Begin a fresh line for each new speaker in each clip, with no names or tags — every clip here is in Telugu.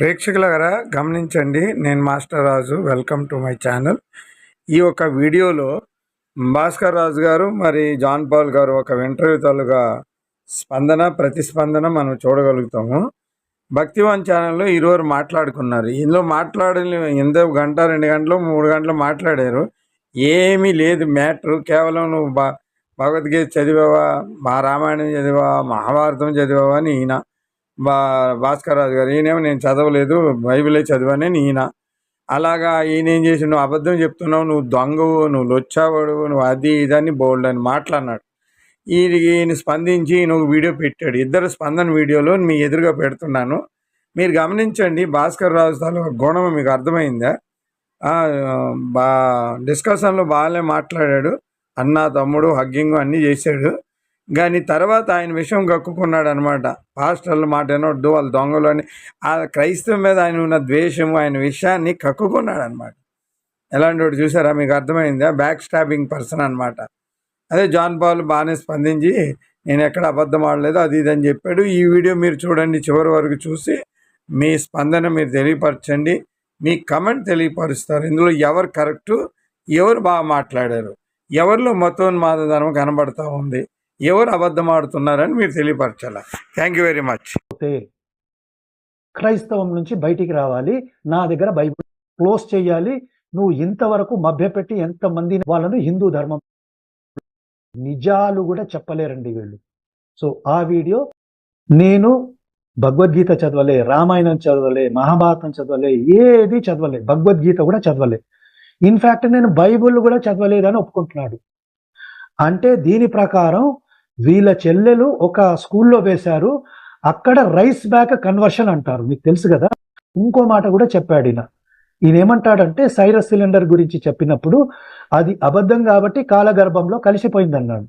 ప్రేక్షకులారా గమనించండి నేను master Raju. Welcome to my channel. ఈ ఒక వీడియోలో భాస్కర్ రాజు గారు మరి జాన్ పాల్ గారు ఒక ఇంటర్వ్యూ తాలూగా స్పందన ప్రతిస్పందన మనం చూడగలుగుతాము. భక్తివాన్ ఛానల్లో ఈరోజు మాట్లాడుకున్నారు. ఇందులో మాట్లాడిన ఎంతో గంట రెండు గంటలు మూడు గంటలు మాట్లాడారు. ఏమీ లేదు మ్యాటరు. కేవలం నువ్వు భగవద్గీత చదివావా మా రామాయణం చదివావా మహాభారతం చదివావా అని ఈయన బా భాస్కర్రాజు గారు ఈయనేమో నేను చదవలేదు బైబిలే చదివానని ఈయన. అలాగా ఈయన ఏం చేసి నువ్వు అబద్ధం చెప్తున్నావు నువ్వు దొంగవు నువ్వు లొచ్చావాడు నువ్వు అది ఇదని బోల్డ్ అని మాట్లాడినాడు. ఈయన ఈయన స్పందించి ఈయన ఒక వీడియో పెట్టాడు. ఇద్దరు స్పందన వీడియోలో మీ ఎదురుగా పెడుతున్నాను. మీరు గమనించండి భాస్కర్ రాజు తాలూకా గుణం మీకు అర్థమైందా? బా డిస్కషన్లో బాగానే మాట్లాడాడు. అన్న తమ్ముడు హగ్గింగ్ అన్నీ చేశాడు. కానీ తర్వాత ఆయన విషయం కక్కుకున్నాడు అనమాట పాస్టర్ల మాట వినొద్దు దొంగలు అని ఆ క్రైస్తవం మీద ఆయన ఉన్న ద్వేషం ఆయన విషయాన్ని కక్కుకున్నాడు అనమాట ఎలాంటి వాడు చూసారా? మీకు అర్థమైందా? బ్యాక్ స్టాబింగ్ పర్సన్ అనమాట. అదే జాన్ పాల్ బాగానే స్పందించి నేను ఎక్కడ అబద్ధం ఆడలేదు అది ఇది అని చెప్పాడు. ఈ వీడియో మీరు చూడండి చివరి వరకు చూసి మీ స్పందన మీరు తెలియపరచండి. మీ కమెంట్ తెలియపరుస్తారు. ఇందులో ఎవరు కరెక్టు? ఎవరు బాగా మాట్లాడారు? ఎవరిలో మతోన్మాదనం కనబడతా ఉంది? ఎవరు అబద్ధం ఆడుతున్నారని మీరు తెలియపరచాలి? థ్యాంక్ యూ వెరీ మచ్
క్రైస్తవం నుంచి బయటికి రావాలి. నా దగ్గర బైబిల్ క్లోజ్ చేయాలి. నువ్వు ఇంతవరకు మభ్యపెట్టి ఎంతమంది వాళ్ళను హిందూ ధర్మం నిజాలు కూడా చెప్పలేరండి వీళ్ళు. సో ఆ వీడియో నేను భగవద్గీత చదవలే రామాయణం చదవలే మహాభారతం చదవలే ఏది చదవలే భగవద్గీత కూడా చదవలే. ఇన్ఫ్యాక్ట్ నేను బైబిల్ కూడా చదవలేదని ఒప్పుకుంటున్నాడు. అంటే దీని ప్రకారం వీళ్ళ చెల్లెలు ఒక స్కూల్లో వేశారు. అక్కడ రైస్ బ్యాక్ కన్వర్షన్ అంటారు. మీకు తెలుసు కదా? ఇంకో మాట కూడా చెప్పాడు ఈయన. ఈయన ఏమంటాడంటే సైరస్ సిలిండర్ గురించి చెప్పినప్పుడు అది అబద్ధం కాబట్టి కాలగర్భంలో కలిసిపోయింది అన్నాడు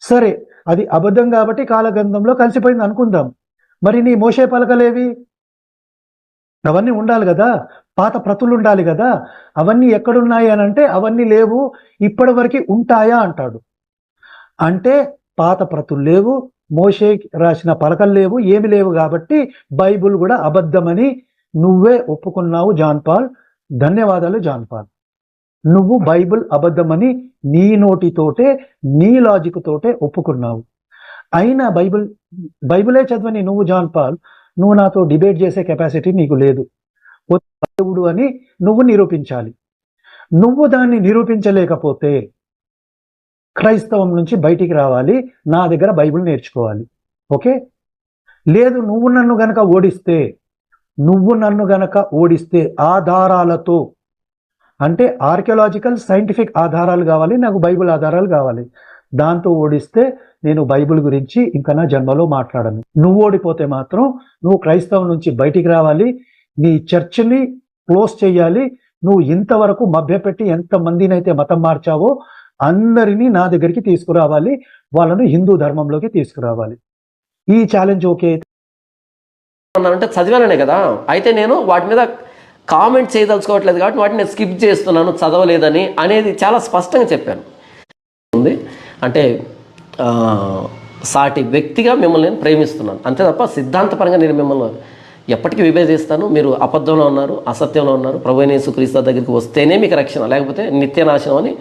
సరే అది అబద్ధం కాబట్టి కాలగర్భంలో కలిసిపోయింది అనుకుందాం. మరి నీ మోసే పలకలేవి? అవన్నీ ఉండాలి కదా? పాత ప్రతులు ఉండాలి కదా? అవన్నీ ఎక్కడున్నాయి అని అంటే అవన్నీ లేవు. ఇప్పటి వరకు ఉంటాయా అంటాడు. అంటే పాత ప్రతులు లేవు మోషే రాసిన పలకలు లేవు ఏమి లేవు కాబట్టి బైబుల్ కూడా అబద్ధమని నువ్వే ఒప్పుకున్నావు జాన్ పాల్. ధన్యవాదాలు జాన్ పాల్. నువ్వు బైబిల్ అబద్ధమని నీ నోటితోటే నీ లాజిక్ తోటే ఒప్పుకున్నావు. అయినా బైబిల్ బైబిలే చదవని నువ్వు జాన్ పాల్ నువ్వు నాతో డిబేట్ చేసే కెపాసిటీ నీకు లేదు. దేవుడు అని నువ్వు నిరూపించాలి. నువ్వు దాన్ని నిరూపించలేకపోతే క్రైస్తవం నుంచి బయటికి రావాలి నా దగ్గర బైబిల్ నేర్చుకోవాలి. ఓకే? లేదు నువ్వు నన్ను గనక ఓడిస్తే నువ్వు నన్ను గనక ఓడిస్తే ఆధారాలతో అంటే ఆర్కియలాజికల్ సైంటిఫిక్ ఆధారాలు కావాలి నాకు బైబిల్ ఆధారాలు కావాలి. దాంతో ఓడిస్తే నేను బైబిల్ గురించి ఇంకా నా జన్మలో మాట్లాడను. నువ్వు ఓడిపోతే మాత్రం నువ్వు క్రైస్తవం నుంచి బయటికి రావాలి నీ చర్చిని క్లోజ్ చేయాలి నువ్వు ఇంతవరకు మభ్యపెట్టి ఎంతమందినైతే మతం మార్చావో అందరినీ నా దగ్గరికి తీసుకురావాలి వాళ్ళను హిందూ ధర్మంలోకి తీసుకురావాలి. ఈ ఛాలెంజ్ ఓకే?
అంటే చదివాననే కదా? అయితే నేను వాటి మీద కామెంట్ చేయదలుచుకోవట్లేదు కాబట్టి వాటిని నేను స్కిప్ చేస్తున్నాను చదవలేదని అనేది చాలా స్పష్టంగా చెప్పాను. ఉంది. అంటే సాటి వ్యక్తిగా మిమ్మల్ని నేను ప్రేమిస్తున్నాను. అంతే తప్ప సిద్ధాంతపరంగా నేను మిమ్మల్ని ఎప్పటికీ విభేదిస్తాను. మీరు అబద్ధంలో ఉన్నారు అసత్యంలో ఉన్నారు. ప్రభు యేసుక్రీస్తు దగ్గరికి వస్తేనే మీకు రక్షణ లేకపోతే నిత్యనాశనం అని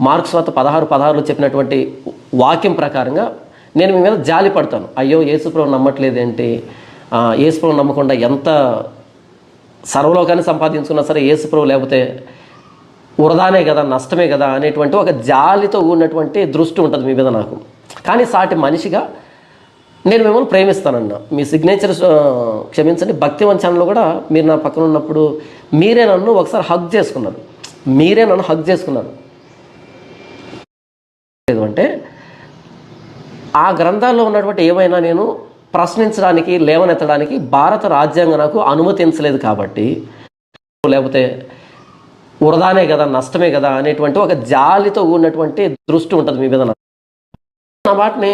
మార్క్స్ వద్ద పదహారు పదహారులో చెప్పినటువంటి వాక్యం ప్రకారంగా నేను మీ మీద జాలి పడతాను. అయ్యో యేసుప్రభు నమ్మట్లేదేంటి? ఆ, యేసుప్రభు నమ్మకుండా ఎంత సర్వలోకాన్ని సంపాదించుకున్నా సరే యేసుప్రభు లేకపోతే వృధానే కదా నష్టమే కదా అనేటువంటి ఒక జాలితో ఉన్నటువంటి దృష్టి ఉంటుంది మీ మీద నాకు. కానీ సాటి మనిషిగా నేను మిమ్మల్ని ప్రేమిస్తానన్న. మీ సిగ్నేచర్ క్షమించండి భక్తివన్ ఛానల్లో కూడా మీరు నా పక్కన ఉన్నప్పుడు మీరే నన్ను ఒకసారి హగ్ చేసుకున్నారు. మీరే నన్ను హగ్ చేసుకున్నారు. లేదు అంటే ఆ గ్రంథాల్లో ఉన్నటువంటి ఏమైనా నేను ప్రశ్నించడానికి లేవనెత్తడానికి భారత రాజ్యాంగం నాకు అనుమతించలేదు కాబట్టి లేకపోతే వృధానే కదా నష్టమే కదా అనేటువంటి ఒక జాలితో ఉన్నటువంటి దృష్టి ఉంటుంది మీ మీద నా వాటిని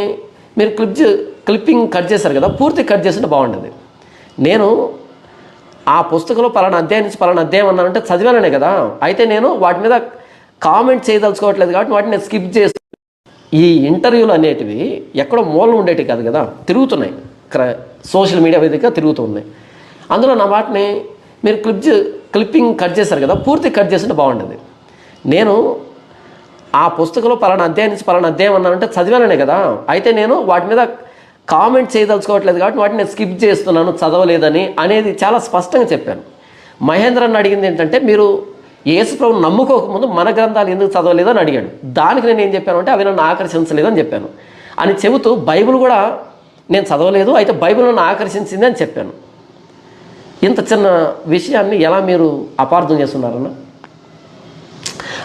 మీరు క్లిప్ చే- క్లిప్పింగ్ కట్ చేశారు కదా పూర్తి కట్ చేస్తుంటే బాగుండేది. నేను ఆ పుస్తకంలో పలానా అధ్యాయం నుంచి పలానా అధ్యాయం అన్నానంటే చదివాననే కదా అయితే నేను వాటి మీద కామెంట్ చేయదలుచుకోవట్లేదు కాబట్టి వాటిని నేను స్కిప్ చేసి ఈ ఇంటర్వ్యూలు అనేటివి ఎక్కడో మూలం ఉండేటివి కాదు కదా తిరుగుతున్నాయి. క్ర సోషల్ మీడియా వేదికగా తిరుగుతున్నాయి అందులో నా వాటిని మీరు క్లిప్ క్లిప్పింగ్ కట్ చేశారు కదా పూర్తి కట్ చేస్తుంటే బాగుండేది. నేను ఆ పుస్తకంలో పలానా అధ్యాయం నుంచి పలానా అధ్యాయం అన్నానంటే చదివాననే కదా అయితే నేను వాటి మీద కామెంట్ చేయదలుచుకోవట్లేదు కాబట్టి వాటిని నేను స్కిప్ చేస్తున్నాను చదవలేదని అనేది చాలా స్పష్టంగా చెప్పాను. మహేంద్ర అడిగింది ఏంటంటే మీరు యేసుప్రభు నమ్ముకోకముందు మన గ్రంథాలు ఎందుకు చదవలేదని అడిగాడు. దానికి నేను ఏం చెప్పాను అంటే అవి నన్ను ఆకర్షించలేదని చెప్పాను. అని చెబుతూ బైబిల్ కూడా నేను చదవలేదు అయితే బైబిల్ నన్ను ఆకర్షించింది అని చెప్పాను. ఇంత చిన్న విషయాన్ని ఎలా మీరు అపార్థం చేస్తున్నారన్న?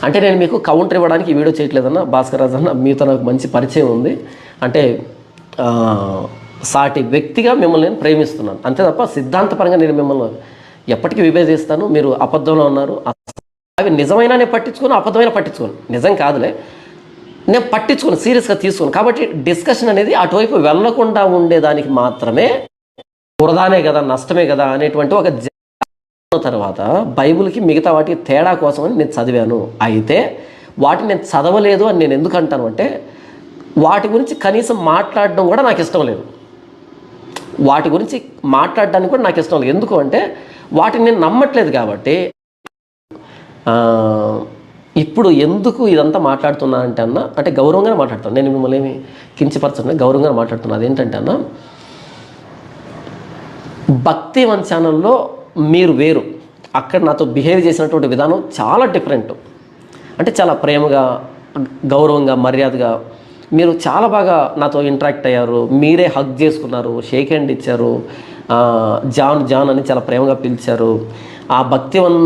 అంటే నేను మీకు కౌంటర్ ఇవ్వడానికి ఈ వీడియో చేయట్లేదన్న భాస్కర్ రాజు అన్న మీతో నాకు మంచి పరిచయం ఉంది. అంటే సాటి వ్యక్తిగా మిమ్మల్ని నేను ప్రేమిస్తున్నాను. అంతే తప్ప సిద్ధాంతపరంగా నేను మిమ్మల్ని ఎప్పటికీ విభేదిస్తాను. మీరు అబద్ధంలో ఉన్నారు అవి నిజమైన నేను పట్టించుకోను అబద్ధమైన పట్టించుకోను. నిజం కాదులే. నేను పట్టించుకోను సీరియస్గా తీసుకోను. కాబట్టి డిస్కషన్ అనేది అటువైపు వెళ్ళకుండా ఉండేదానికి మాత్రమే వృధానే కదా నష్టమే కదా అనేటువంటి ఒక తర్వాత బైబిల్కి మిగతా వాటికి తేడా కోసమని నేను చదివాను. అయితే వాటిని నేను చదవలేదు అని నేను ఎందుకు అంటాను అంటే వాటి గురించి కనీసం మాట్లాడడం కూడా నాకు ఇష్టం లేదు. వాటి గురించి మాట్లాడడానికి కూడా నాకు ఇష్టం లేదు. ఎందుకు అంటే వాటిని నేను నమ్మట్లేదు కాబట్టి ఇప్పుడు ఎందుకు ఇదంతా మాట్లాడుతున్నా అంటే అన్న అంటే గౌరవంగానే మాట్లాడుతాను. నేను మిమ్మల్ని ఏమి కించపరచను గౌరవంగా మాట్లాడుతున్నాను అదేంటంటే అన్న భక్తి వన్ ఛానల్లో మీరు వేరు. అక్కడ నాతో బిహేవ్ చేసినటువంటి విధానం చాలా డిఫరెంట్. అంటే చాలా ప్రేమగా గౌరవంగా మర్యాదగా మీరు చాలా బాగా నాతో ఇంటరాక్ట్ అయ్యారు. మీరే హగ్ చేసుకున్నారు షేక్ హ్యాండ్ ఇచ్చారు. జాన్ జాన్ అని చాలా ప్రేమగా పిలిచారు. ఆ భక్తి వన్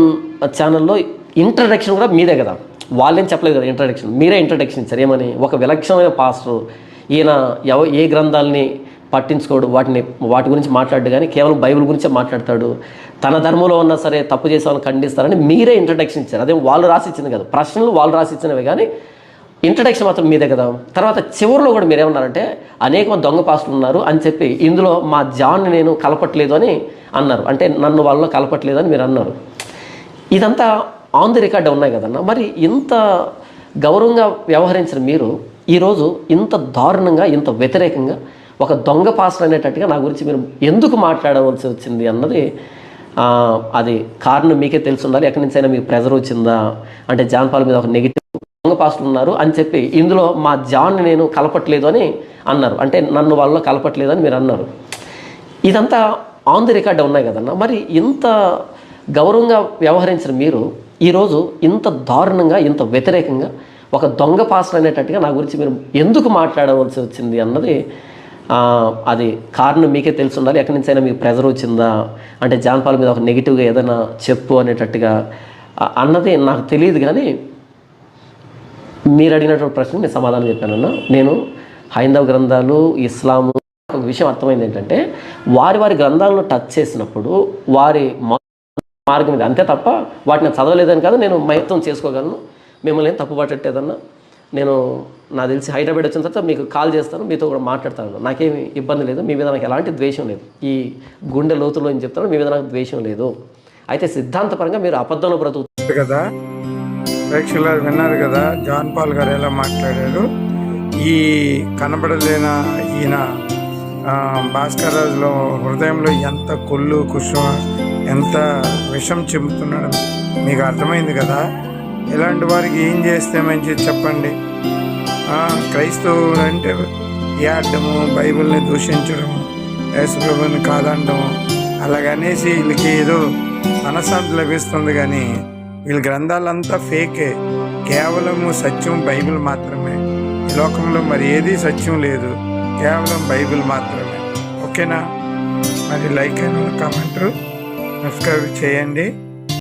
ఛానల్లో ఇంట్రడక్షన్ కూడా మీదే కదా. వాళ్ళేం చెప్పలేదు కదా ఇంట్రడక్షన్. మీరే ఇంట్రడక్షన్ ఇచ్చారు ఏమని ఒక విలక్షణమైన పాస్టర్ ఈయన ఎవ ఏ గ్రంథాలని పట్టించుకోడు. వాటిని వాటి గురించి మాట్లాడు కానీ కేవలం బైబిల్ గురించే మాట్లాడతాడు. తన ధర్మంలో ఉన్నా సరే తప్పు చేసే వాళ్ళని ఖండిస్తారని మీరే ఇంట్రడక్షన్ ఇచ్చారు. అదే వాళ్ళు రాసి ఇచ్చింది కదా. ప్రశ్నలు వాళ్ళు రాసిచ్చినవి కానీ ఇంట్రడక్షన్ మాత్రం మీదే కదా. తర్వాత చివరిలో కూడా మీరేమన్నారంటే అనేక మంది దొంగ పాస్టులు ఉన్నారు అని చెప్పి ఇందులో మా జాన్ని నేను కలపట్లేదు అని అన్నారు. అంటే నన్ను వాళ్ళలో కలపట్లేదు అని మీరు అన్నారు. ఇదంతా ఆన్ ది రికార్డ్ ఉన్నాయి కదన్న? మరి ఇంత గౌరవంగా వ్యవహరించిన మీరు ఈరోజు ఇంత దారుణంగా ఇంత వ్యతిరేకంగా ఒక దొంగ పాస్టర్ అనేటట్టుగా నా గురించి మీరు ఎందుకు మాట్లాడవలసి వచ్చింది అన్నది అది కారణం మీకే తెలిసి ఉండాలి. ఎక్కడి నుంచైనా మీకు ప్రెజర్ వచ్చిందా? అంటే జాన్పాల్ మీద ఒక నెగిటివ్ దొంగ పాస్టర్ ఉన్నారు అని చెప్పి ఇందులో మా జాన్ని నేను కలపట్లేదు అని అన్నారు. అంటే నన్ను వాళ్ళలో కలపట్లేదు అని మీరు అన్నారు. ఇదంతా ఆన్ ది రికార్డ్ ఉన్నాయి కదన్న? మరి ఇంత గౌరవంగా వ్యవహరించిన మీరు ఈరోజు ఇంత దారుణంగా ఇంత వ్యతిరేకంగా ఒక దొంగ పాస్టర్ అనేటట్టుగా నా గురించి మీరు ఎందుకు మాట్లాడవలసి వచ్చింది అన్నది అది కారణం మీకే తెలిసి ఉండాలి ఎక్కడి నుంచైనా మీకు ప్రెజర్ వచ్చిందా? అంటే జాన్పాల్ మీద ఒక నెగిటివ్గా ఏదైనా చెప్పు అనేటట్టుగా అన్నది నాకు తెలియదు కానీ మీరు అడిగినటువంటి ప్రశ్న నేను సమాధానం చెప్పానన్న నేను హైందవ గ్రంథాలు ఇస్లాము ఒక విషయం అర్థమైంది ఏంటంటే వారి వారి గ్రంథాలను టచ్ చేసినప్పుడు వారి మార్గం ఇది. అంతే తప్ప వాటిని చదవలేదని కాదు నేను మయత్వం చేసుకోగలను. మిమ్మల్ని ఏం తప్పు పట్టేదన్నా నేను నాకు తెలిసి హైదరాబాద్ వచ్చిన తర్వాత మీకు కాల్ చేస్తాను మీతో కూడా మాట్లాడతాను. నాకేమి ఇబ్బంది లేదు. మీ మీద నాకు ఎలాంటి ద్వేషం లేదు. ఈ గుండె లోతులో ఏం చెప్తాను మీ మీద నాకు ద్వేషం లేదు. అయితే సిద్ధాంతపరంగా మీరు అబద్ధంలో బ్రతుకు
కదా ప్రేక్షకులు విన్నారు కదా జాన్ పాల్ గారు ఎలా మాట్లాడారు? ఈ కనబడలేన ఈయన భాస్కర్ రాజులో హృదయంలో ఎంత కొల్లు కుషం ఎంత విషం చెబుతున్నాడు మీకు అర్థమైంది కదా? ఇలాంటి వారికి ఏం చేస్తే మంచిది చెప్పండి. క్రైస్తవులు అంటే ఏడము బైబిల్ని దూషించడము యేసుప్రభుని కాదండము అలాగనేసి వీళ్ళకి ఏదో మనశ్శాంతి లభిస్తుంది కానీ వీళ్ళ గ్రంథాలంతా ఫేకే. కేవలము సత్యం బైబిల్ మాత్రమే. ఈ లోకంలో మరి ఏది సత్యం లేదు. కేవలం బైబిల్ మాత్రమే. ఓకేనా? మరి లైక్ అయిన కామెంట్ సబ్స్క్రైబ్ చేయండి.